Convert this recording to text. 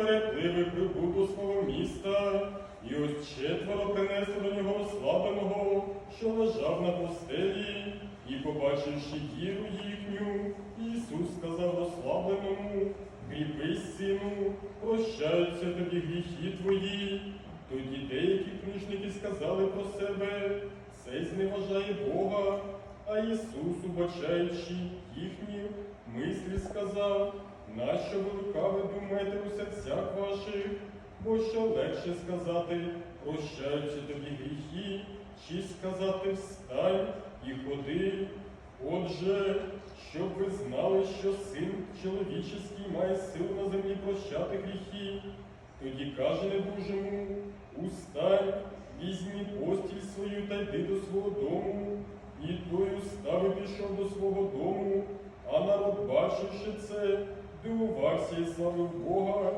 перед ними прибув свого міста, і ось четверо принесли до нього ослабленого, що лежав на постелі, і, побачивши діру їхню, Ісус сказав ослабленому, кріпись, сину, прощаються тобі гріхи твої. Тоді деякі книжники сказали про себе, цей зневажає Бога, а Ісус, убачаючи їхні мислі, сказав нащо ви лукаве думаєте у серцях ваших? Бо що легше сказати, прощаються тобі гріхи, чи сказати встань і ходи. Отже, щоб ви знали, що син чоловічий має силу на землі прощати гріхи, тоді каже небожому, устань, візьмі постіль свою та йди до свого дому. І той устав і пішов до свого дому, а народ, бачивши це, дивувався і славив Бога,